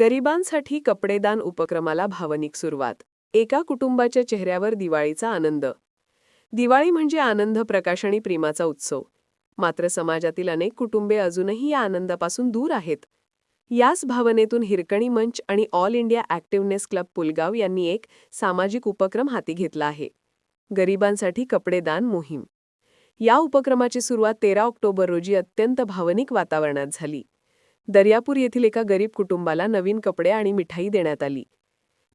गरिबांसाठी कपडेदान उपक्रमाला भावनिक सुरुवात. एका कुटुंबाच्या चेहऱ्यावर दिवाळीचा आनंद. दिवाळी म्हणजे आनंद प्रकाश आणि प्रेमाचा उत्सव. मात्र समाजातील अनेक कुटुंबे अजूनही या आनंदापासून दूर आहेत. याच भावनेतून हिरकणी मंच आणि all India activeness club Pulgaon यांनी एक सामाजिक उपक्रम हाती घेतला आहे. गरिबांसाठी कपडेदान मोहीम. या उपक्रमाची सुरुवात तेरा ऑक्टोबर रोजी अत्यंत भावनिक वातावरणात झाली. दर्यापूर येथील एका गरीब कुटुंबाला नवीन कपडे आणि मिठाई देण्यात आली.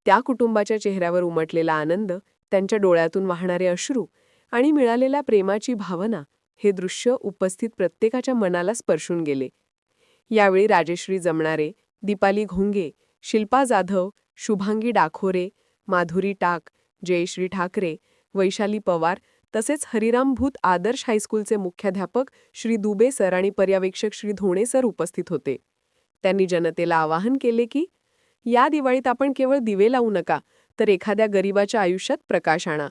त्या कुटुंबाच्या चेहऱ्यावर उमटलेला आनंद त्यांच्या डोळ्यातून वाहणारे अश्रू आणि मिळालेल्या प्रेमाची भावना हे दृश्य उपस्थित प्रत्येकाच्या मनाला स्पर्शून गेले. यावेळी राजेश्री जमणारे दीपाली घोंगे शिल्पा जाधव शुभांगी डाखोरे माधुरी टाक जयश्री ठाकरे वैशाली पवार तसेच हरिराम भूत आदर्श हायस्कूलचे मुख्याध्यापक श्री दुबे सर आणि पर्यवेक्षक श्री धोणे सर उपस्थित होते. त्यांनी जनतेला आवाहन केले की या दिवाळीत आपण केवळ दिवे लावू नका तर एखाद्या गरिबाच्या आयुष्यात प्रकाश आणा.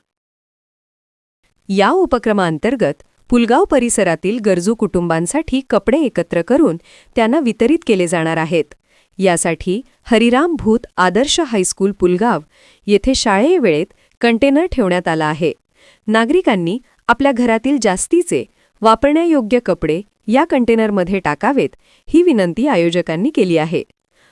या उपक्रमांतर्गत पुलगाव परिसरातील गरजू कुटुंबांसाठी कपडे एकत्र करून त्यांना वितरित केले जाणार आहेत. यासाठी हरिराम भूत आदर्श हायस्कूल पुलगाव येथे शाळेवेळेत कंटेनर ठेवण्यात आला आहे. नागरिकांनी आपल्या घरातील जास्तीचे वापरण्यायोग्य कपडे या कंटेनरमध्ये टाकावेत ही विनंती आयोजकांनी केली आहे.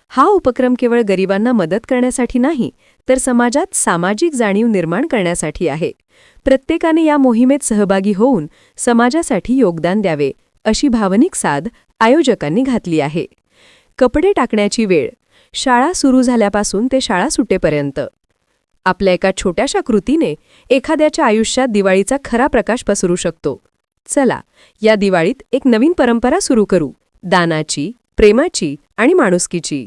हा उपक्रम केवळ गरिबांना मदत करण्यासाठी नाही तर समाजात सामाजिक जाणीव निर्माण करण्यासाठी आहे. प्रत्येकाने या मोहिमेत सहभागी होऊन समाजासाठी योगदान द्यावे अशी भावनिक साध आयोजकांनी घातली आहे. कपडे टाकण्याची वेळ शाळा सुरू झाल्यापासून ते शाळा सुटेपर्यंत. आपल्या एका छोट्याशा कृतीने एखाद्याच्या आयुष्यात दिवाळीचा खरा प्रकाश पसरू शकतो. चला या दिवाळीत एक नवीन परंपरा सुरू करू. दानाची प्रेमाची आणि माणुसकीची.